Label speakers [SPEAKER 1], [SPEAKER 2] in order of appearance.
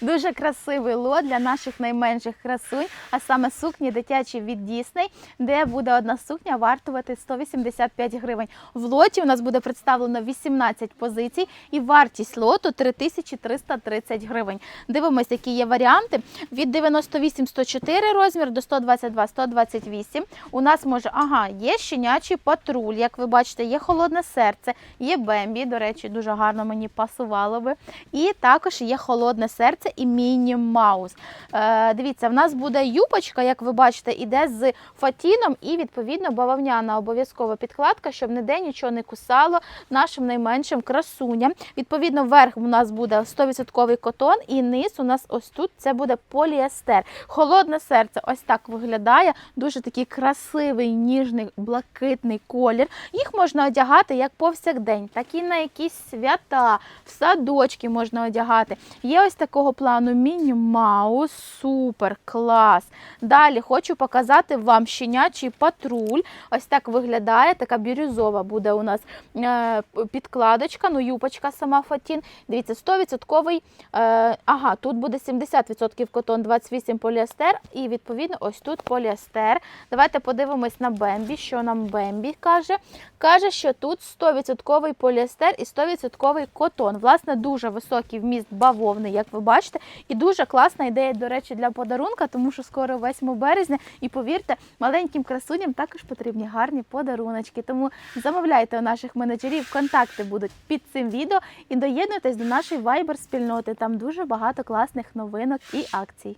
[SPEAKER 1] Дуже красивий лот для наших найменших красунь, а саме сукні дитячі від Дісней, де буде одна сукня вартувати 185 гривень. В лоті у нас буде представлено 18 позицій і вартість лоту 3330 гривень. Дивимось, які є варіанти. Від 98-104 розмір до 122-128. У нас може, ага, є щенячий патруль, як ви бачите, є холодне серце, є бембі. До речі, дуже гарно мені пасувало би. І також є холодне серце і міні маус. Е, дивіться, в нас буде юбочка, як ви бачите, іде з фатіном і відповідно бавовняна обов'язкова підкладка, щоб ніде нічого не кусало нашим найменшим красуням. Відповідно, верх у нас буде 100% котон, і низ у нас ось тут це буде поліестер. Холодне серце ось так виглядає. Дуже такий красивий, ніжний, блакитний колір. Їх можна одягати як повсякдень, так і на якісь свята, в садочки можна одягати. Є ось такого плану міні-маус, супер, клас. Далі хочу показати вам щенячий патруль. Ось так виглядає, така бірюзова буде у нас е, підкладочка, ну юпочка сама фатін. Дивіться, 100% е, ага, тут буде 70% котон, 28 поліестер, і відповідно ось тут поліестер. Давайте подивимось на Бембі, що нам Бембі каже. Каже, що тут 100% поліестер і 100% котон. Власне, дуже високий вміст бавовни, як ви бачите, і дуже класна ідея, до речі, для подарунка, тому що скоро 8 березня. І повірте, маленьким красуням також потрібні гарні подаруночки. Тому замовляйте у наших менеджерів, контакти будуть під цим відео і доєднуйтесь до нашої Viber спільноти. Там дуже багато класних новинок і акцій.